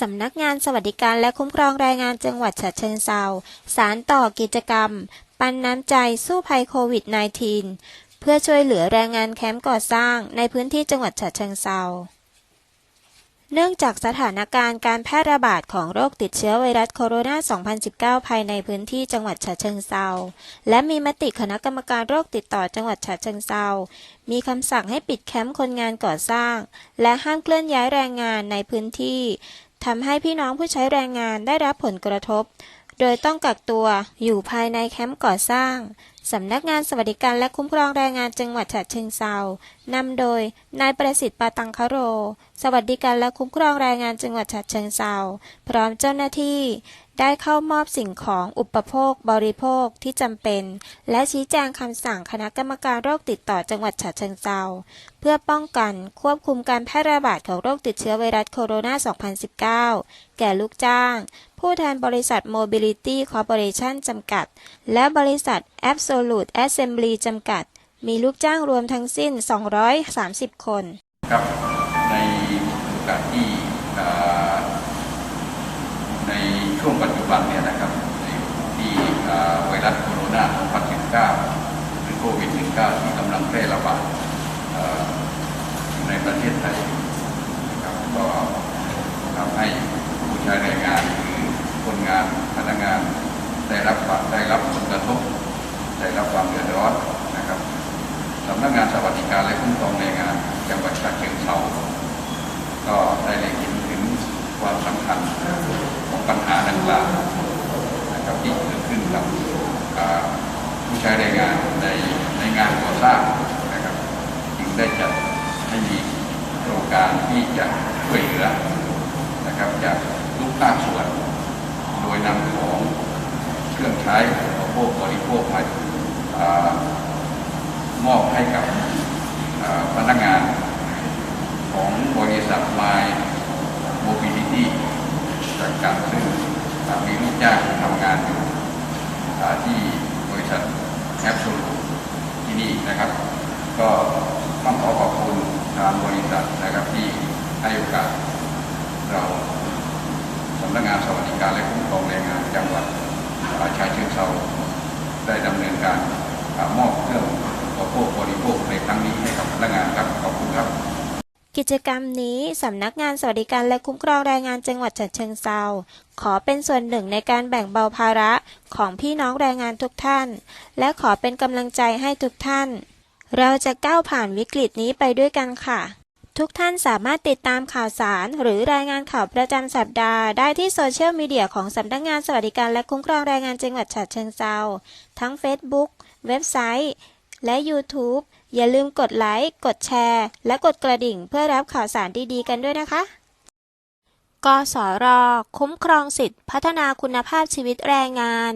สำนักงานสวัสดิการและคุ้มครองแรงงานจังหวัดฉะเชิงเทราสารต่อกิจกรรม ปันน้ำใจสู้ภัยโควิด -19 เพื่อช่วยเหลือแรงงานแคมป์ก่อสร้างในพื้นที่จังหวัดฉะเชิงเทราเนื่องจากสถานการณ์การแพร่ระบาดของโรคติดเชื้อไวรัสโคโรนา 2019 ภายในพื้นที่จังหวัดฉะเชิงเทราและมีมติคณะกรรมการโรคติดต่อจังหวัดฉะเชิงเทรามีคำสั่งให้ปิดแคมป์คนงานก่อสร้าง และห้ามเคลื่อนย้ายแรงงานในพื้นที่ ทำให้พี่น้องผู้ใช้แรงงานได้รับผลกระทบ โดยต้องกักตัวอยู่ภายในแคมป์ก่อสร้าง สำนักงานสวัสดิการและคุ้มครองแรงงานจังหวัดฉะเชิงเทรานำโดย นายประสิทธิ์ปาตังคโร สวัสดิการและคุ้มครองแรงงานจังหวัดฉะเชิงเทราพร้อมเจ้าหน้าที่ ได้เข้ามอบสิ่งของอุปโภค บริโภคที่จำเป็น และชี้แจงคำสั่งคณะกรรมการโรคติดต่อจังหวัดฉะเชิงเทราเพื่อป้องกันควบคุมการแพร่ระบาดของโรคติดเชื้อไวรัสโคโรนา 2019 แก่ลูกจ้าง ผู้แทนบริษัท Mobility Corporation จำกัด และบริษัท Absolute Assembly จำกัด มีลูกจ้างรวมทั้งสิ้น 230 คน ครับ ในโอกาสที่ในช่วงปัจจุบันเนี่ยนะครับในที่ไวรัสโคโรนา2019หรือโควิด -19 ที่กำลังแพร่ระบาดในประเทศไทยนะครับก็ทำให้ผู้ใช้แรงงานหรือคนงานพนักงานได้รับความ ได้รับความเดือดร้อนนะครับ สำนักงานสวัสดิการและคุ้มครองแรงงานจังหวัดฉะเชิงเทราก็ได้เล็งเห็นถึงความสำคัญของปัญหาดังกล่าวนะครับที่เกิดขึ้นกับผู้ใช้แรงงานในในงานก่อสร้างนะครับจึงได้จัดให้มีโครงการที่จะช่วยเหลือนะครับจากทุกภาคส่วน โดยนำของเครื่องใช้อุปโภคบริโภคมาอ่า มอบให้กับพนักงานของบริษัท My Mobility จากการซึ่งอ่ามีลูกจ้างทำงานอยู่ที่บริษัทแอปซูที่นี่นะครับ ก็ต้องขอขอบคุณทางบริษัทนะครับที่ให้โอกาสเราสำนักงานสวัสดิการและคุ้มครองแรงงานจังหวัดอาชายเชิงเทราได้ดำเนินการมอบเครื่อง ภคบริโภคในครั้งนี้ให้กับพนักงานครับขอบคุณครับกิจกรรมนี้สำนักงานสวัสดิการและคุ้มครองแรงงานจังหวัดฉะเชิงเทราขอเป็นส่วนหนึ่งในการแบ่งเบาภาระของพี่น้องแรงงานทุกท่าน และขอเป็นกำลังใจให้ทุกท่าน เราจะก้าวผ่านวิกฤตนี้ไปด้วยกันค่ะ ทุกท่านสามารถติดตามข่าวสาร หรือรายงานข่าวประจำสัปดาห์ได้ที่โซเชียลมีเดียของสำนักงานสวัสดิการและคุ้มครองแรงงานจังหวัดฉะเชิงเทราทั้ง Facebook เว็บไซต์ และ YouTube อย่าลืมกดไลค์ กดแชร์ และกดกระดิ่งเพื่อรับข่าวสารดีๆ กันด้วยนะคะ กสร คุ้มครองสิทธิพัฒนาคุณภาพชีวิตแรงงาน